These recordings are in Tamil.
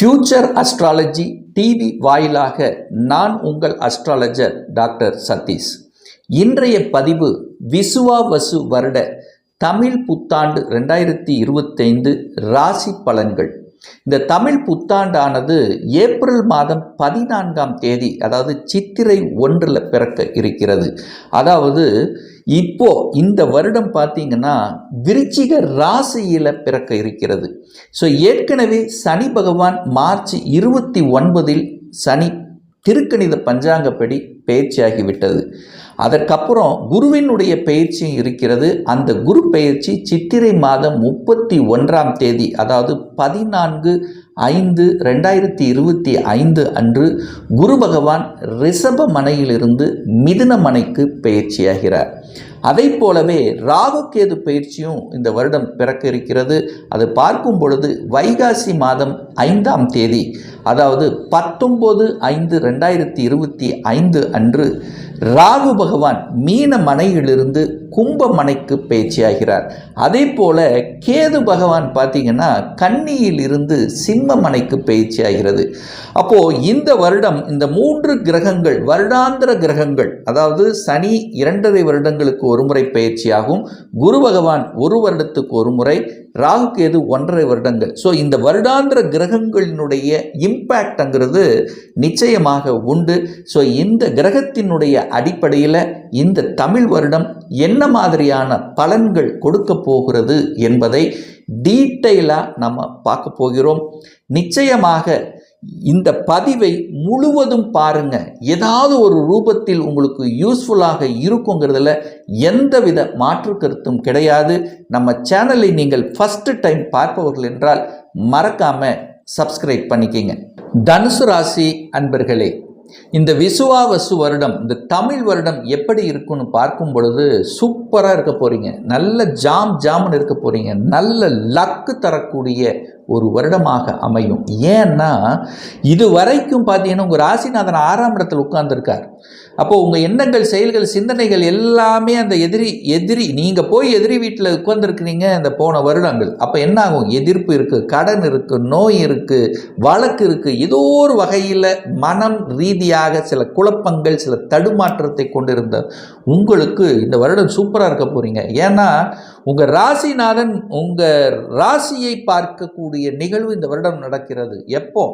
ஃபியூச்சர் அஸ்ட்ராலஜி டிவி வாயிலாக நான் உங்கள் அஸ்ட்ராலஜர் டாக்டர் சதீஷ். இன்றைய பதிவு விசுவாவசு வருட தமிழ் புத்தாண்டு ரெண்டாயிரத்தி இருபத்தைந்து ராசி பலன்கள். இந்த தமிழ் புத்தாண்டானது ஏப்ரல் மாதம் பதினான்காம் தேதி அதாவது சித்திரை ஒன்றில் பிறக்க இருக்கிறது. அதாவது இப்போ இந்த வருடம் பார்த்தீங்கன்னா விருச்சிக ராசியில் பிறக்க இருக்கிறது. ஸோ ஏற்கனவே சனி பகவான் மார்ச் இருபத்தி ஒன்பதில் சனி திருக்கணித பஞ்சாங்கப்படி பயிற்சியாகிவிட்டது அதற்கப்புறம் குருவினுடைய பயிற்சியும் இருக்கிறது. அந்த குரு பயிற்சி சித்திரை மாதம் முப்பத்தி ஒன்றாம் தேதி அதாவது பதினான்கு ஐந்து ரெண்டாயிரத்தி இருபத்தி ஐந்து அன்று குரு பகவான் ரிஷப மனையிலிருந்து மிதுன மனைக்கு பயிற்சியாகிறார். அதை போலவே ராகுகேது பயிற்சியும் இந்த வருடம் பிறக்க இருக்கிறது. அது பார்க்கும் பொழுது வைகாசி மாதம் ஐந்தாம் தேதி அதாவது பத்தொம்போது ஐந்து ரெண்டாயிரத்தி இருபத்தி ஐந்து அன்று ராகு பகவான் மீன மனையிலிருந்து கும்பமனைக்கு பேச்சியாகிறார். அதே போல கேது பகவான் பார்த்தீங்கன்னா கன்னியில் இருந்து சிம்மமனைக்கு மனைக்கு அப்போ இந்த வருடம் இந்த மூன்று கிரகங்கள் வருடாந்திர கிரகங்கள் அதாவது சனி இரண்டரை வருடங்களுக்கு ஒரு முறை பயிற்சியாகும் குரு பகவான் ஒரு வருடத்துக்கு ஒரு முறை ராகு கேது ஒன்றரை வருடங்கள். ஸோ இந்த வருடாந்திர கிரகங்களினுடைய இம்பேக்ட்ங்கிறது நிச்சயமாக உண்டு. ஸோ இந்த கிரகத்தினுடைய அடிப்படையில் இந்த தமிழ் வருடம் என்ன மாதிரியான பலன்கள் கொடுக்க போகிறது என்பதை டீட்டெயிலாக நம்ம பார்க்க போகிறோம். நிச்சயமாக இந்த பதிவை முழுவதும் பாருங்க. ஏதாவது ஒரு ரூபத்தில் உங்களுக்கு யூஸ்ஃபுல்லாக இருக்குங்கிறதுல எந்தவித மாற்று கருத்தும் கிடையாது. நம்ம சேனலை நீங்கள் ஃபஸ்ட்டு டைம் பார்ப்பவர்கள் என்றால் மறக்காம சப்ஸ்கிரைப் பண்ணிக்கிங்க. தனுசு ராசி அன்பர்களே இந்த விசுவாவசு வருடம் இந்த தமிழ் வருடம் எப்படி இருக்குன்னு பார்க்கும் பொழுது சூப்பராக இருக்க போகிறீங்க நல்ல ஜாம் ஜாமுன்னு இருக்க போகிறீங்க நல்ல லக்கு தரக்கூடிய ஒரு வருடமாக அமையும். ஏன்னா இது வரைக்கும் பார்த்தீங்கன்னா உங்கள் ராசிநாதன் ஆறாம் இடத்தில் உட்கார்ந்துருக்கார். அப்போது உங்கள் எண்ணங்கள் செயல்கள் சிந்தனைகள் எல்லாமே அந்த எதிரி எதிரி நீங்கள் போய் எதிரி வீட்டில் உட்காந்துருக்குறீங்க இந்த போன வருடங்கள். அப்போ என்ன ஆகும் எதிர்ப்பு இருக்குது கடன் இருக்குது நோய் இருக்குது வழக்கு இருக்குது ஏதோ ஒரு வகையில் மனம் ரீதியாக சில குழப்பங்கள் சில தடுமாற்றத்தை கொண்டிருந்த உங்களுக்கு இந்த வருடம் சூப்பராக இருக்க போகிறீங்க ஏன்னா உங்கள் ராசிநாதன் உங்கள் ராசியை பார்க்கக்கூடிய நிகழ்வு இந்த வருடம் நடக்கிறது. எப்போ?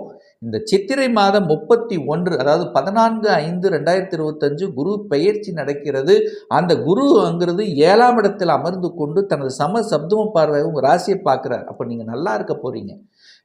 இந்த சித்திரை மாதம் முப்பத்தி ஒன்று அதாவது பதினான்கு ஐந்து ரெண்டாயிரத்தி இருபத்தஞ்சு குரு பெயர்ச்சி நடக்கிறது. அந்த குரு அங்கிறது ஏழாம் இடத்தில் அமர்ந்து கொண்டு தனது சம சப்தம பார்வை உங்கள் ராசியை பார்க்குறார். அப்போ நீங்கள் நல்லா இருக்க போகிறீங்க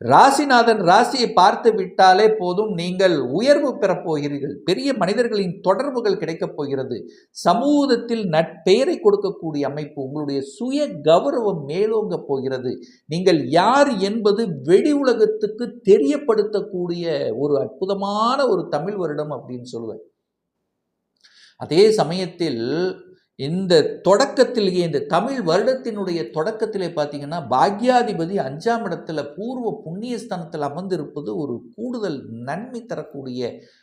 ராசிநாதன் ராசியை பார்த்து விட்டாலே போதும் நீங்கள் உயர்வு பெறப்போகிறீர்கள் பெரிய மனிதர்களின் தொடர்புகள் கிடைக்கப் போகிறது. சமூகத்தில் நட்பெயரை கொடுக்கக்கூடிய அமைப்பு உங்களுடைய சுய கௌரவம் மேலோங்க போகிறது. நீங்கள் யார் என்பது வெடி உலகத்துக்கு தெரியப்படுத்தக்கூடிய ஒரு அற்புதமான ஒரு தமிழ் வருடம் அப்படின்னு சொல்லுவேன். அதே சமயத்தில் இந்த தொடக்கத்திலேயே இந்த தமிழ் வருடத்தினுடைய தொடக்கத்திலே பார்த்தீங்கன்னா பாக்யாதிபதி அஞ்சாம் இடத்துல பூர்வ புண்ணியஸ்தானத்தில் அமர்ந்திருப்பது ஒரு கூடுதல் நன்மை தரக்கூடிய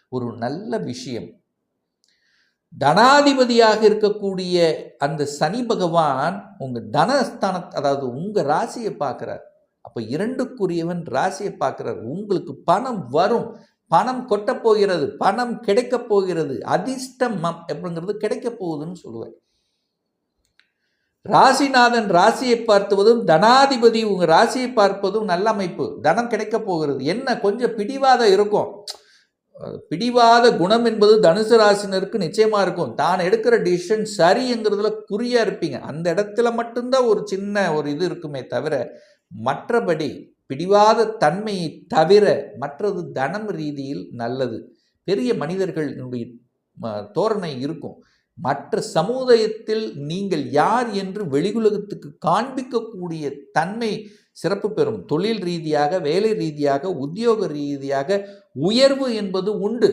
ஒரு நல்ல விஷயம். தனாதிபதியாக இருக்கக்கூடிய அந்த சனி பகவான் உங்கள் தனஸ்தான அதாவது உங்கள் ராசியை பார்க்குறார். அப்போ இரண்டுக்குரியவன் ராசியை பார்க்குறார். உங்களுக்கு பணம் வரும். பணம் கொட்டப் போகிறது பணம் கிடைக்கப் போகிறது அதிர்ஷ்டம் அப்படிங்கிறது கிடைக்கப் போகுதுன்னு சொல்லுவேன். ராசிநாதன் ராசியை பார்த்துவதும் தனாதிபதி உங்கள் ராசியை பார்ப்பதும் நல்ல அமைப்பு. தனம் கிடைக்க போகிறது. என்ன? கொஞ்சம் பிடிவாதம் இருக்கும். பிடிவாத குணம் என்பது தனுசு ராசினருக்கு நிச்சயமாக இருக்கும். தான் எடுக்கிற டிசிஷன் சரிங்கிறதுல குறியாக இருப்பீங்க. அந்த இடத்துல மட்டும்தான் ஒரு சின்ன ஒரு இது இருக்குமே தவிர மற்றபடி பிடிவாத தன்மையை தவிர மற்றது தனம் ரீதியில் நல்லது. பெரிய மனிதர்களுடைய தோரணை இருக்கும். மற்ற சமுதாயத்தில் நீங்கள் யார் என்று வெளியுலகத்துக்கு காண்பிக்கக்கூடிய தன்மை சிறப்பு பெறும். தொழில் ரீதியாக வேலை ரீதியாக உத்தியோக ரீதியாக உயர்வு என்பது உண்டு.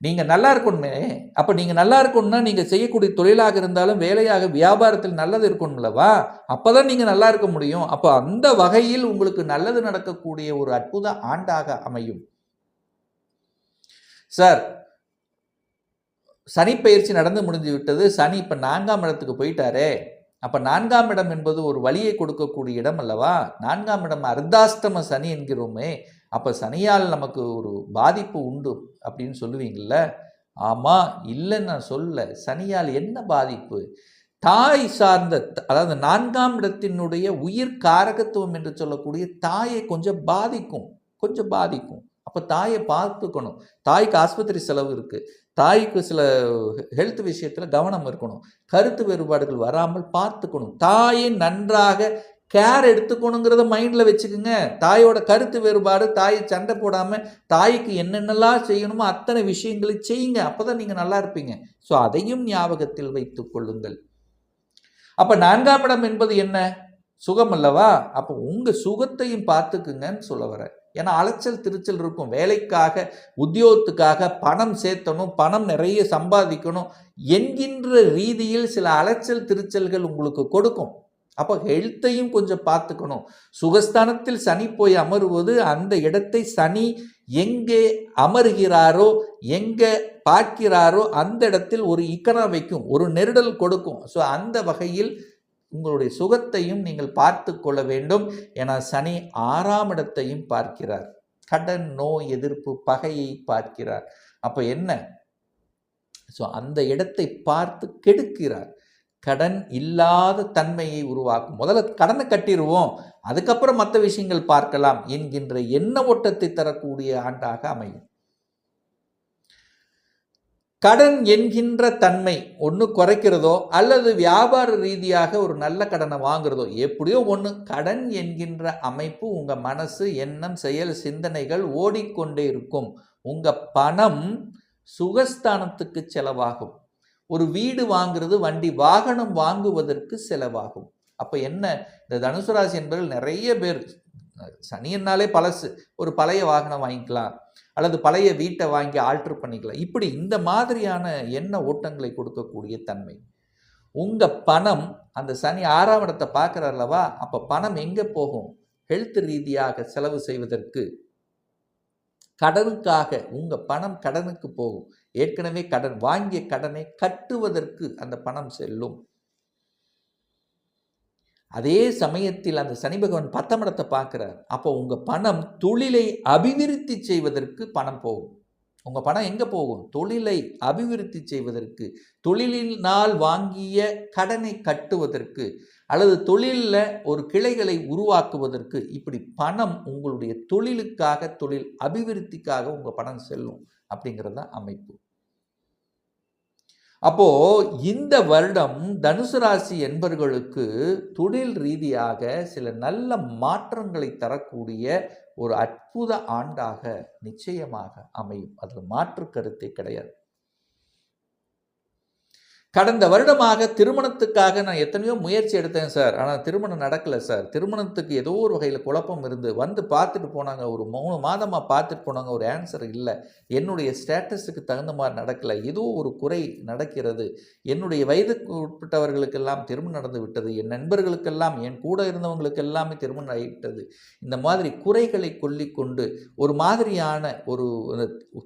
நீங்கள் நல்லா இருக்கணுமே. அப்போ நீங்கள் நல்லா இருக்கணும்னா நீங்கள் செய்யக்கூடிய தொழிலாக இருந்தாலும் வேலையாக வியாபாரத்தில் நல்லது இருக்கணும்லவா அப்போ தான் நீங்கள் நல்லா இருக்க முடியும். அப்போ அந்த வகையில் உங்களுக்கு நல்லது நடக்கக்கூடிய ஒரு அற்புத ஆண்டாக அமையும். சார் சனி பயிற்சி நடந்து முடிஞ்சு விட்டது. சனி இப்போ நான்காம் இடத்துக்கு போயிட்டாரே. அப்போ நான்காம் இடம் என்பது ஒரு வழியை கொடுக்கக்கூடிய இடம் அல்லவா? நான்காம் இடம் அர்த்தாஷ்டம சனி என்கிறோமே. அப்போ சனியால் நமக்கு ஒரு பாதிப்பு உண்டு அப்படின்னு சொல்லுவீங்கள்ல ஆமாம் இல்லைன்னு நான் சொல்ல. சனியால் என்ன பாதிப்பு? தாய் சார்ந்த அதாவது நான்காம் இடத்தினுடைய உயிர் காரகத்துவம் என்று சொல்லக்கூடிய தாயை கொஞ்சம் பாதிக்கும் கொஞ்சம் பாதிக்கும். அப்போ தாயை பார்த்துக்கணும். தாய்க்கு ஆஸ்பத்திரி செலவு இருக்குது தாய்க்கு சில ஹெல்த் விஷயத்தில் கவனம் இருக்கணும். கருத்து வேறுபாடுகள் வராமல் பார்த்துக்கணும். தாயை நன்றாக கேர் எடுத்துக்கணுங்கிறத மைண்டில் வச்சுக்கோங்க. தாயோட கருத்து வேறுபாடு தாயை சண்டை போடாமல் தாய்க்கு என்னென்னலாம் செய்யணுமோ அத்தனை விஷயங்களை செய்யுங்க. அப்போ தான் நீங்கள் நல்லா இருப்பீங்க. ஸோ அதையும் ஞாபகத்தில் வைத்து கொள்ளுங்கள். அப்போ நான்காம் இடம் என்பது என்ன? சுகம் அல்லவா? அப்போ உங்கள் சுகத்தையும் பார்த்துக்குங்கன்னு சொல்ல வரேன் ஏன்னா அலைச்சல் திருச்சல் இருக்கும். வேலைக்காக உத்தியோகத்துக்காக பணம் சேர்த்தணும் பணம் நிறைய சம்பாதிக்கணும் என்கின்ற ரீதியில் சில அலைச்சல் திருச்சல்கள் உங்களுக்கு கொடுக்கும். அப்போ ஹெல்த்தையும் கொஞ்சம் பார்த்துக்கணும். சுகஸ்தானத்தில் சனி போய் அமருவது அந்த இடத்தை சனி எங்கே அமர்கிறாரோ எங்கே பார்க்கிறாரோ அந்த இடத்தில் ஒரு இக்கணம் வைக்கும் ஒரு நெருடல் கொடுக்கும். ஸோ அந்த வகையில் உங்களுடைய சுகத்தையும் நீங்கள் பார்த்து கொள்ள வேண்டும். என சனி ஆறாம் இடத்தையும் பார்க்கிறார். கடன் நோய் எதிர்ப்பு பகையை பார்க்கிறார். அப்போ என்ன? ஸோ அந்த இடத்தை பார்த்து கெடுக்கிறார். கடன் இல்லாத தன்மையை உருவாக்கும். முதல்ல கடனை கட்டிடுவோம் அதுக்கப்புறம் மற்ற விஷயங்கள் பார்க்கலாம் என்கின்ற எண்ண ஓட்டத்தை தரக்கூடிய ஆண்டாக அமையும். கடன் என்கின்ற தன்மை ஒன்று குறைக்கிறதோ அல்லது வியாபார ரீதியாக ஒரு நல்ல கடனை வாங்குறதோ எப்படியோ ஒன்று கடன் என்கின்ற அமைப்பு உங்கள் மனசு எண்ணம் செயல் சிந்தனைகள் ஓடிக்கொண்டே இருக்கும். உங்கள் பணம் சுகஸ்தானத்துக்கு செலவாகும். ஒரு வீடு வாங்குறது வண்டி வாகனம் வாங்குவதற்கு செலவாகும். அப்போ என்ன? இந்த தனுசு ராசி என்பவர்கள் நிறைய பேர் சனியன்னாலே பழசு. ஒரு பழைய வாகனம் வாங்கிக்கலாம் அல்லது பழைய வீட்டை வாங்கி ஆல்ட்ரு பண்ணிக்கலாம். இப்படி இந்த மாதிரியான எண்ண ஓட்டங்களை கொடுக்கக்கூடிய தன்மை. உங்கள் பணம் அந்த சனி ஆறாம் இடத்தை பார்க்குறாருலவா அப்போ பணம் எங்கே போகும்? ஹெல்த் ரீதியாக செலவு செய்வதற்கு கடனுக்காக உங்கள் பணம் கடனுக்கு போகும். ஏற்கனவே கடன் வாங்கிய கடனை கட்டுவதற்கு அந்த பணம் செல்லும். அதே சமயத்தில் அந்த சனி பகவான் பத்தாம் இடத்தை பார்க்குறார். அப்போ உங்கள் பணம் தொழிலை அபிவிருத்தி செய்வதற்கு பணம் போகும். உங்கள் பணம் எங்கே போகும்? தொழிலை அபிவிருத்தி செய்வதற்கு தொழிலினால் வாங்கிய கடனை கட்டுவதற்கு அல்லது தொழிலில் ஒரு கிளைகளை உருவாக்குவதற்கு இப்படி பணம் உங்களுடைய தொழிலுக்காக தொழில் அபிவிருத்திக்காக உங்கள் பணம் செல்லும் அப்படிங்கிறது தான் அமைப்பு. அப்போ இந்த வருடம் தனுசு ராசி என்பர்களுக்கு தொழில் ரீதியாக சில நல்ல மாற்றங்களை தரக்கூடிய ஒரு அற்புத ஆண்டாக நிச்சயமாக அமையும். அதில் மாற்று கருத்தே கிடையாது. கடந்த வருடமாக திருமணத்துக்காக நான் எத்தனையோ முயற்சி எடுத்தேன் சார். ஆனால் திருமணம் நடக்கலை சார். திருமணத்துக்கு ஏதோ ஒரு வகையில் குழப்பம் இருந்து வந்து பார்த்துட்டு போனாங்க. ஒரு மூணு மாதமாக பார்த்துட்டு போனாங்க. ஒரு ஆன்சர் இல்லை. என்னுடைய ஸ்டேட்டஸுக்கு தகுந்த மாதிரி நடக்கலை. ஏதோ ஒரு குறை நடக்கிறது. என்னுடைய வயதுக்கு உட்பட்டவர்களுக்கெல்லாம் திருமணம் நடந்து விட்டது. என் நண்பர்களுக்கெல்லாம் என் கூட இருந்தவங்களுக்கு எல்லாமே திருமணம் ஆகிவிட்டது இந்த மாதிரி குறைகளை கொல்லிக்கொண்டு ஒரு மாதிரியான ஒரு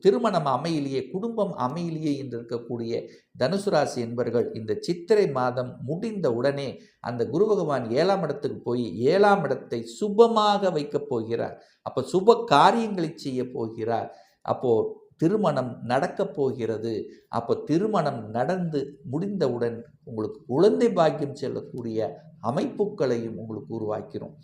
திருமணம் அமையிலேயே குடும்பம் அமையிலேயே என்று இருக்கக்கூடிய தனுசு ராசி என்பர்கள் இந்த சித்திரை மாதம் முடிந்த உடனே அந்த குரு பகவான் ஏழாம் இடத்துக்கு போய் ஏழாம் இடத்தை சுபமாக வைக்கப் போகிறார். அப்போ சுப காரியங்களை செய்ய போகிறார். அப்போது திருமணம் நடக்கப் போகிறது. அப்போ திருமணம் நடந்து முடிந்தவுடன் உங்களுக்கு குழந்தை பாக்கியம் செல்லக்கூடிய அமைப்புகளையும் உங்களுக்கு உருவாக்கிறோம்.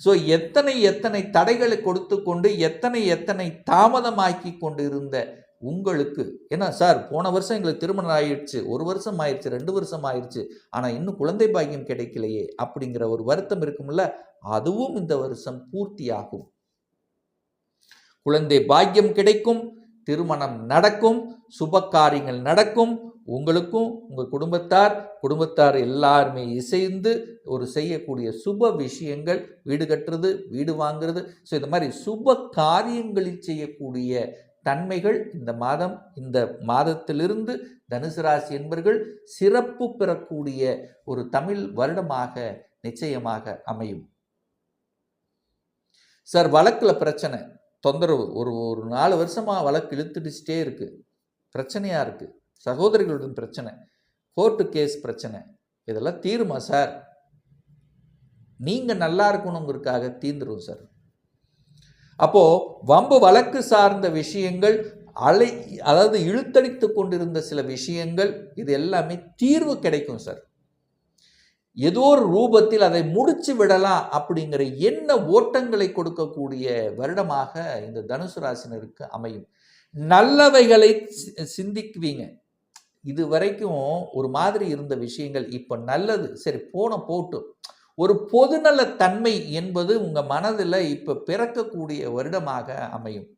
ஸோ எத்தனை எத்தனை தடைகளை கொடுத்து கொண்டு எத்தனை எத்தனை தாமதமாக்கி கொண்டு இருந்த உங்களுக்கு. ஏன்னா சார் போன வருஷம் எங்களுக்கு திருமணம் ஆயிடுச்சு. ஒரு வருஷம் ஆயிடுச்சு ரெண்டு வருஷம் ஆயிடுச்சு. ஆனால் இன்னும் குழந்தை பாக்கியம் கிடைக்கலையே அப்படிங்கிற ஒரு வருத்தம் இருக்கும்ல. அதுவும் இந்த வருஷம் பூர்த்தியாகும். குழந்தை பாக்கியம் கிடைக்கும் திருமணம் நடக்கும் சுப காரியங்கள் நடக்கும். உங்களுக்கும் உங்கள் குடும்பத்தார் குடும்பத்தார் எல்லாருமே இசைந்து ஒரு செய்யக்கூடிய சுப விஷயங்கள் வீடு கட்டுறது வீடு வாங்குறது. ஸோ இந்த மாதிரி சுப காரியங்களில் செய்யக்கூடிய தன்மைகள் இந்த மாதம் இந்த மாதத்திலிருந்து தனுசு ராசி என்பர்கள் சிறப்பு பெறக்கூடிய ஒரு தமிழ் வருடமாக நிச்சயமாக அமையும். சார் வழக்கில் பிரச்சனை. தொந்தரவு. ஒரு ஒரு நாலு வருஷமாக வழக்கு இழுத்துடிச்சிட்டே இருக்குது பிரச்சனையாக இருக்குது சகோதரிகளுடன் பிரச்சனை. கோர்ட்டு கேஸ் பிரச்சனை. இதெல்லாம் தீருமா சார் நீங்கள் நல்லா இருக்கணுங்கிறதுக்காக தீந்துரும் சார் அப்போது வம்பு வழக்கு சார்ந்த விஷயங்கள் அலை அதாவது இழுத்தடித்து கொண்டிருந்த சில விஷயங்கள் இது எல்லாமே தீர்வு கிடைக்கும் சார். ஏதோ ஒரு ரூபத்தில் அதை முடிச்சு விடலாம் அப்படிங்கிற என்ன ஓட்டங்களை கொடுக்கக்கூடிய வருடமாக இந்த தனுசு ராசினருக்கு அமையும். நல்லவைகளை சி- சிந்திக்குவீங்க. இது வரைக்கும் ஒரு மாதிரி இருந்த விஷயங்கள் இப்போ நல்லது. சரி போன போட்டும். ஒரு பொதுநல தன்மை என்பது உங்கள் மனதில் இப்போ பிறக்கக்கூடிய வருடமாக அமையும்.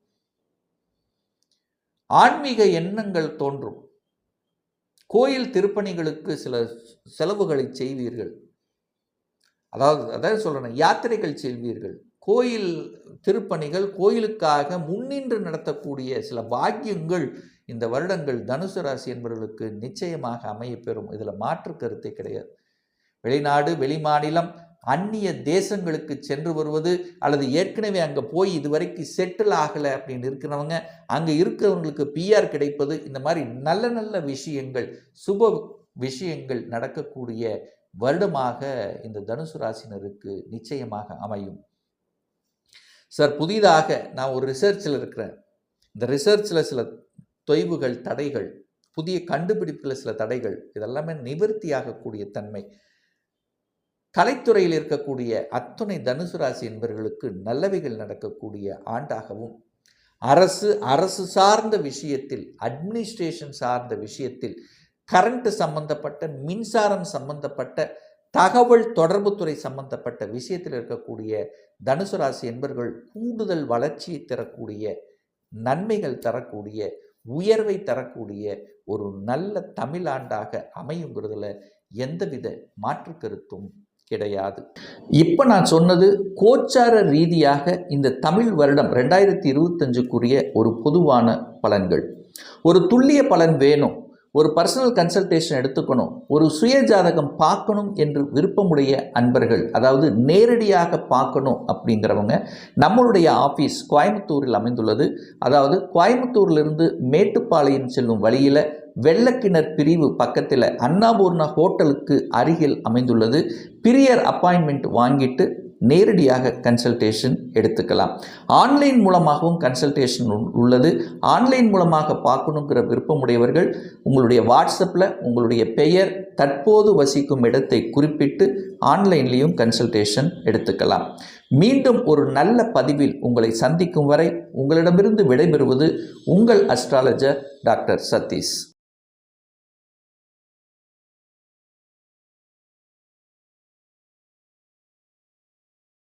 ஆன்மீக எண்ணங்கள் தோன்றும். கோயில் திருப்பணிகளுக்கு சில செலவுகளை செய்வீர்கள். அதாவது அதாவது சொல்லணும் யாத்திரைகள் செல்வீர்கள். கோயில் திருப்பணிகள் கோயிலுக்காக முன்னின்று நடத்தக்கூடிய சில பாக்கியங்கள் இந்த வருடங்கள் தனுசு ராசி என்பவர்களுக்கு நிச்சயமாக அமையப்பெறும் இதில் மாற்று கருத்தே கிடையாது. வெளிநாடு வெளிமாநிலம் அந்நிய தேசங்களுக்கு சென்று வருவது அல்லது ஏற்கனவே அங்கே போய் இதுவரைக்கும் செட்டில் ஆகலை அப்படின்னு இருக்கிறவங்க அங்கே இருக்கிறவங்களுக்கு பிஆர் கிடைப்பது இந்த மாதிரி நல்ல நல்ல விஷயங்கள் சுப விஷயங்கள் நடக்கக்கூடிய வருடமாக இந்த தனுசு ராசினருக்கு நிச்சயமாக அமையும். சார் புதிதாக நான் ஒரு ரிசர்ச்சில் இருக்கிறேன். இந்த ரிசர்ச்சில் சில தொய்வுகள் தடைகள் புதிய கண்டுபிடிப்பில் சில தடைகள் இதெல்லாமே நிவர்த்தியாகக்கூடிய தன்மை. கலைத்துறையில் இருக்கக்கூடிய அத்துணை தனுசு ராசி என்பவர்களுக்கு நல்லவைகள் நடக்கக்கூடிய ஆண்டாகவும் அரசு அரசு சார்ந்த விஷயத்தில் அட்மினிஸ்ட்ரேஷன் சார்ந்த விஷயத்தில் கரண்ட் சம்பந்தப்பட்ட மின்சாரம் சம்பந்தப்பட்ட தகவல் தொடர்புத்துறை சம்பந்தப்பட்ட விஷயத்தில் இருக்கக்கூடிய தனுசு ராசி என்பர்கள் கூடுதல் வளர்ச்சியை தரக்கூடிய நன்மைகள் தரக்கூடிய உயர்வை தரக்கூடிய ஒரு நல்ல தமிழ் ஆண்டாக அமையுங்கிறதுல எந்தவித மாற்று கருத்தும் கிடையாது. இப்போ நான் சொன்னது கோச்சார ரீதியாக இந்த தமிழ் வருடம் ரெண்டாயிரத்தி இருபத்தஞ்சுக்குரிய ஒரு பொதுவான பலன்கள். ஒரு துல்லிய பலன் வேணும். ஒரு பர்சனல் கன்சல்டேஷன் எடுத்துக்கணும். ஒரு சுய ஜாதகம் பார்க்கணும் என்று விருப்பமுடைய அன்பர்கள் அதாவது நேரடியாக பார்க்கணும் அப்படிங்கிறவங்க நம்மளுடைய ஆஃபீஸ் கோயம்புத்தூரில் அமைந்துள்ளது. அதாவது கோயம்புத்தூரிலிருந்து மேட்டுப்பாளையம் செல்லும் வழியில் வெள்ளக்கிணர் பிரிவு பக்கத்தில் அன்னபூர்ணா ஹோட்டலுக்கு அருகில் அமைந்துள்ளது. பிரியர் அப்பாயின்மெண்ட் வாங்கிட்டு நேரடியாக கன்சல்டேஷன் எடுத்துக்கலாம். ஆன்லைன் மூலமாகவும் கன்சல்டேஷன் உள்ளது. ஆன்லைன் மூலமாக பார்க்கணுங்கிற விருப்பமுடையவர்கள் உங்களுடைய வாட்ஸ்அப்பில் உங்களுடைய பெயர் தற்போது வசிக்கும் இடத்தை குறிப்பிட்டு ஆன்லைன்லேயும் கன்சல்டேஷன் எடுத்துக்கலாம். மீண்டும் ஒரு நல்ல பதிவில் உங்களை சந்திக்கும் வரை உங்களிடமிருந்து விடைபெறுவது உங்கள் அஸ்ட்ராலஜர் டாக்டர் சதீஷ்.